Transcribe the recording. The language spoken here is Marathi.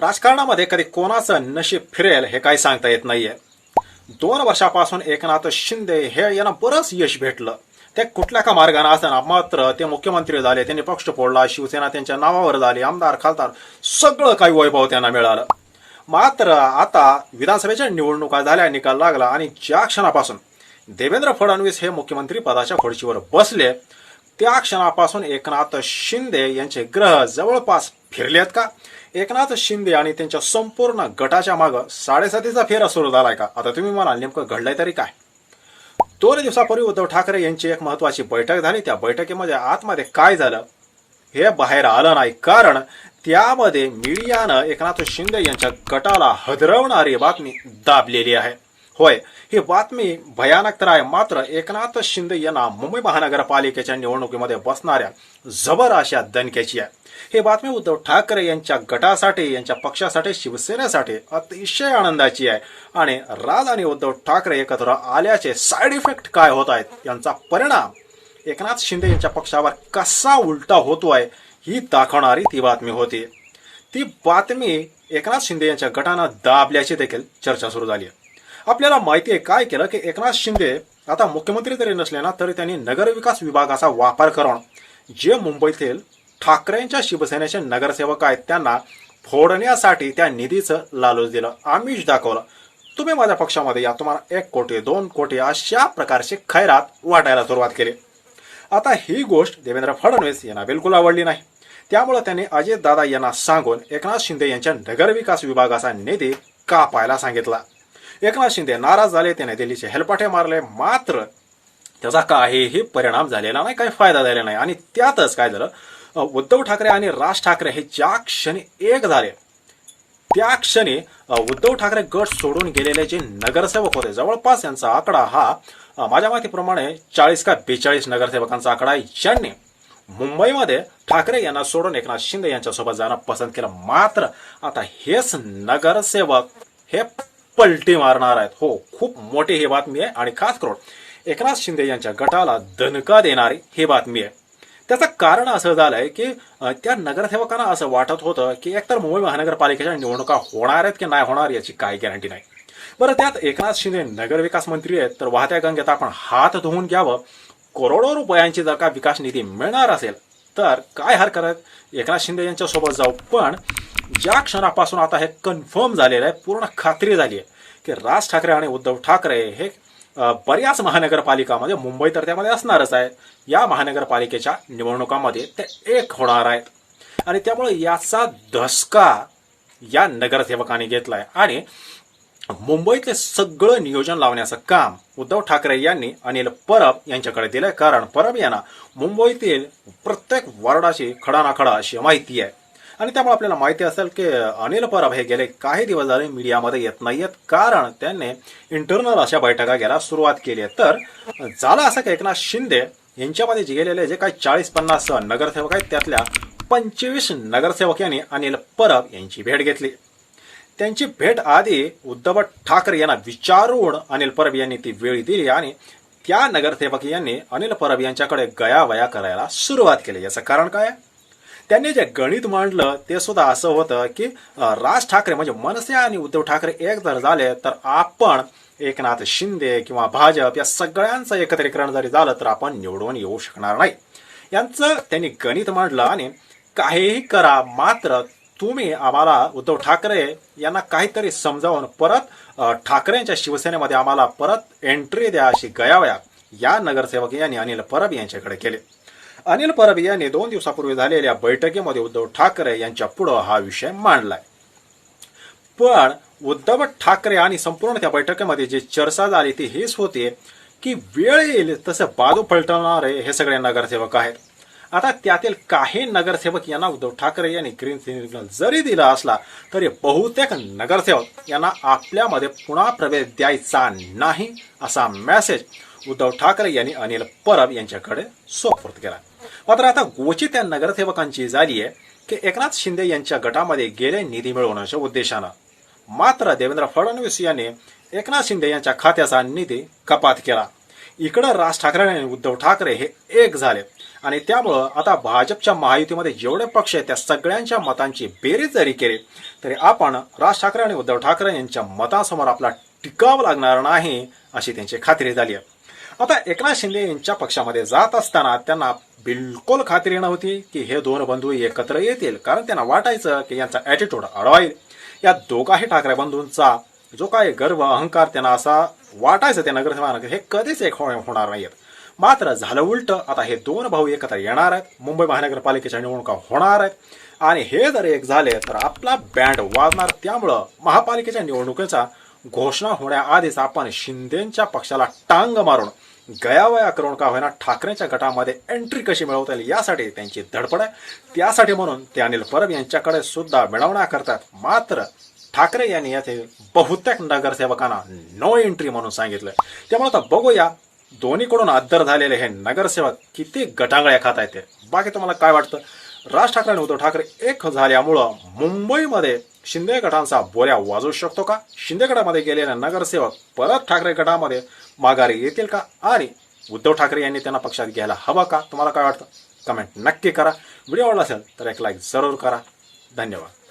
राजकारणामध्ये कधी कोणाचं नशीब फिरेल हे काही सांगता येत नाहीये. दोन वर्षापासून एकनाथ शिंदे हे यांना बरंच यश भेटलं. ते कुठल्या का मार्गाने असताना मात्र ते मुख्यमंत्री झाले त्यांनी पक्ष फोडला शिवसेना त्यांच्या नावावर झाली आमदार खासदार सगळं काही वैभव त्यांना मिळालं. मात्र आता विधानसभेच्या निवडणुका झाल्या निकाल लागला आणि ज्या क्षणापासून देवेंद्र फडणवीस हे मुख्यमंत्री पदाच्या खुर्चीवर बसले त्या क्षणापासून एकनाथ शिंदे यांचे ग्रह जवळपास फिरलेत का? एकनाथ शिंदे आणि त्यांच्या संपूर्ण गटाच्या मागं साडेसातीचा फेरा सुरू झालाय का? आता तुम्ही म्हणाल नेमकं घडलंय तरी काय? दोन दिवसापूर्वी उद्धव ठाकरे यांची एक महत्वाची बैठक झाली. त्या बैठकीमध्ये आतमध्ये काय झालं हे बाहेर आलं नाही. कारण त्यामध्ये मीडियानं एकनाथ शिंदे यांच्या गटाला हदरवणारी बातमी दाबलेली आहे. होय. ही बातमी भयानक तर आहे. मात्र एकनाथ शिंदे यांना मुंबई महानगरपालिकेच्या निवडणुकीमध्ये बसणाऱ्या जबर अशा दणक्याची आहे. ही बातमी उद्धव ठाकरे यांच्या गटासाठी यांच्या पक्षासाठी शिवसेनेसाठी अतिशय आनंदाची आहे. आणि राज आणि उद्धव ठाकरे एकत्र आल्याचे साईड इफेक्ट काय होत आहेत यांचा परिणाम एकनाथ शिंदे यांच्या पक्षावर कसा उलटा होतोय ही दाखवणारी ती बातमी होती. ती बातमी एकनाथ शिंदे यांच्या गटानं दाबल्याची देखील चर्चा सुरू झाली आहे. आपल्याला माहिती आहे काय केलं की एकनाथ शिंदे आता मुख्यमंत्री जरी नसले ना तरी त्यांनी नगरविकास विभागाचा वापर करून जे मुंबईतील ठाकरेंच्या शिवसेनेचे नगरसेवक आहेत त्यांना फोडण्यासाठी त्या निधीचं लालूच दिलं. आमिष दाखवलं. तुम्ही माझ्या पक्षामध्ये या. तुम्हाला एक कोटी दोन कोटी अशा प्रकारचे खैरात वाटायला सुरुवात केली. आता ही गोष्ट देवेंद्र फडणवीस यांना बिलकुल आवडली नाही. त्यामुळे त्यांनी अजित दादा यांना सांगून एकनाथ शिंदे यांच्या नगरविकास विभागाचा निधी कापायला सांगितला. एकनाथ शिंदे नाराज झाले त्याने दिल्लीचे हेलपाटे मारले. मात्र त्याचा काहीही परिणाम झालेला नाही काही फायदा झालेला नाही. आणि त्यातच काय झालं? उद्धव ठाकरे आणि राज ठाकरे हे ज्या क्षणी एक झाले त्या क्षणी उद्धव ठाकरे गट सोडून गेलेले जे नगरसेवक होते जवळपास यांचा आकडा हा माझ्या माहितीप्रमाणे चाळीस का बेचाळीस नगरसेवकांचा आकडा आहे. ज्यांनी मुंबईमध्ये ठाकरे यांना सोडून एकनाथ शिंदे यांच्यासोबत जाणं पसंत केलं. मात्र आता हेच नगरसेवक हे पलटी मारणार आहेत. हो खूप मोठी ही बातमी आहे. आणि खास करून एकनाथ शिंदे यांच्या गटाला दणका देणारी ही बातमी आहे. त्याचं कारण असं झालंय की त्या नगरसेवकांना असं वाटत होतं की एकतर मुंबई महानगरपालिकेच्या निवडणुका होणार आहेत की नाही होणार याची काही गॅरंटी नाही. बरं त्यात एकनाथ शिंदे नगरविकास मंत्री आहेत तर वाहत्या गंगेत आपण हात धुवून घ्यावं. करोडो रुपयांची जर का विकास निधी मिळणार असेल तर काय हरकत? एकनाथ शिंदे यांच्यासोबत जाऊ. पण ज्या क्षणापासून आता हे कन्फर्म झालेलं आहे पूर्ण खात्री झाली आहे की राज ठाकरे आणि उद्धव ठाकरे हे बऱ्याच महानगरपालिकामध्ये मुंबई तर त्यामध्ये असणारच आहे या महानगरपालिकेच्या निवडणुकामध्ये ते एक होणार आहेत. आणि त्यामुळे याचा धसका या नगरसेवकाने घेतला आहे आणि मुंबईतले सगळं नियोजन लावण्याचं काम उद्धव ठाकरे यांनी अनिल परब यांच्याकडे दिलंय. कारण परब यांना मुंबईतील प्रत्येक वॉर्डाची खडानाखडा अशी माहिती आहे. आणि त्यामुळे आपल्याला माहिती असेल की अनिल परब हे गेले काही दिवस झाले मीडियामध्ये येत नाहीयेत. कारण त्यांनी इंटरनल अशा बैठका घ्यायला सुरुवात केली आहे. तर झालं असं की एकनाथ शिंदे यांच्यामध्ये जे गेलेले जे काही चाळीस पन्नास नगरसेवक आहेत त्यातल्या पंचवीस नगरसेवक यांनी अनिल परब यांची भेट घेतली. त्यांची भेट आधी उद्धव ठाकरे यांना विचारून अनिल परब यांनी ती वेळ दिली आणि त्या नगरसेवक यांनी अनिल परब यांच्याकडे गयावया करायला सुरुवात केली. याचं कारण काय? त्यांनी जे गणित मांडलं ते सुद्धा असं होतं की राज ठाकरे म्हणजे मनसे आणि उद्धव ठाकरे एक जर झाले तर आपण एकनाथ शिंदे किंवा भाजप या सगळ्यांचं एकत्रीकरण जरी झालं तर आपण निवडून येऊ शकणार नाही. यांचं त्यांनी गणित मांडलं आणि काहीही करा मात्र तुम्ही आम्हाला उद्धव ठाकरे यांना काहीतरी समजावून परत ठाकरेंच्या शिवसेनेमध्ये आम्हाला परत एंट्री द्या अशी गयावया या नगरसेवक यांनी अनिल परब यांच्याकडे केले. अनिल परब यांनी दोन दिवसापूर्वी झालेल्या बैठकीमध्ये उद्धव ठाकरे यांच्या पुढं हा विषय मांडलाय. पण उद्धव ठाकरे आणि संपूर्ण त्या बैठकीमध्ये जी चर्चा झाली ती हीच होती की वेळ येईल तसं बाजू पलटवणारे हे सगळे नगरसेवक आहेत. आता त्यातील काही नगरसेवक यांना उद्धव ठाकरे यांनी ग्रीन सिग्नल जरी दिला असला तरी बहुतेक नगरसेवक यांना आपल्यामध्ये पुन्हा प्रवेश द्यायचा नाही असा मेसेज उद्धव ठाकरे यांनी अनिल परब यांच्याकडे सोपवत केला. मात्र आता गोची त्या नगरसेवकांची झाली आहे की एकनाथ शिंदे यांच्या गटामध्ये गेले निधी मिळवण्याच्या उद्देशानं. मात्र देवेंद्र फडणवीस यांनी एकनाथ शिंदे यांच्या खात्याचा निधी कपात केला. इकडं राज ठाकरे आणि उद्धव ठाकरे हे एक झाले. आणि त्यामुळं आता भाजपच्या महायुतीमध्ये जेवढे पक्ष आहेत त्या सगळ्यांच्या मतांची बेरीज जरी केली तरी आपण राज ठाकरे आणि उद्धव ठाकरे यांच्या मतांसमोर आपला टिकावं लागणार नाही अशी त्यांची खात्री झाली आहे. आता एकनाथ शिंदे यांच्या पक्षामध्ये जात असताना त्यांना बिलकुल खात्री नव्हती की हे दोन बंधू एकत्र येतील कारण त्यांना वाटायचं की यांचा ॲटिट्यूड अडवाईल. या दोघाही ठाकरे बंधूंचा जो काय गर्व अहंकार त्यांना असा वाटायचं त्या नगरसेवकांना हे कधीच एक हो- होणार नाहीत मात्र झालं उलट आता हे दोन भाऊ एकत्र येणार आहेत. मुंबई महानगरपालिकेच्या निवडणुका होणार आहेत. आणि हे जर एक झाले तर आपला बँड वाजणार. त्यामुळं महापालिकेच्या निवडणुकीचा घोषणा होण्याआधीच आपण शिंदेच्या पक्षाला टांग मारून गयावया करून का होईना ठाकरेंच्या गटामध्ये एंट्री कशी मिळवता येईल यासाठी त्यांची धडपड आहे. त्यासाठी म्हणून ते अनिल परब यांच्याकडे सुद्धा मिळवण्या करतात मात्र ठाकरे यांनी येथे बहुतेक नगरसेवकांना नो एंट्री म्हणून सांगितलं. त्यामुळे आता बघूया दोन्हीकडून अद्दर झालेले हे नगरसेवक किती गटांगळ्या खात आहेत ते. बाकी तुम्हाला काय वाटतं? राज ठाकरे आणि उद्धव ठाकरे एक झाल्यामुळं मुंबईमध्ये शिंदे गटांचा बोऱ्या वाजवू शकतो का? शिंदे गटामध्ये गेलेले नगरसेवक परत ठाकरे गटामध्ये माघारी येतील का? आणि उद्धव ठाकरे यांनी त्यांना पक्षात घ्यायला हवं का? तुम्हाला काय वाटतं? कमेंट नक्की करा. व्हिडिओ आवडला असेल तर एक लाईक जरूर करा. धन्यवाद.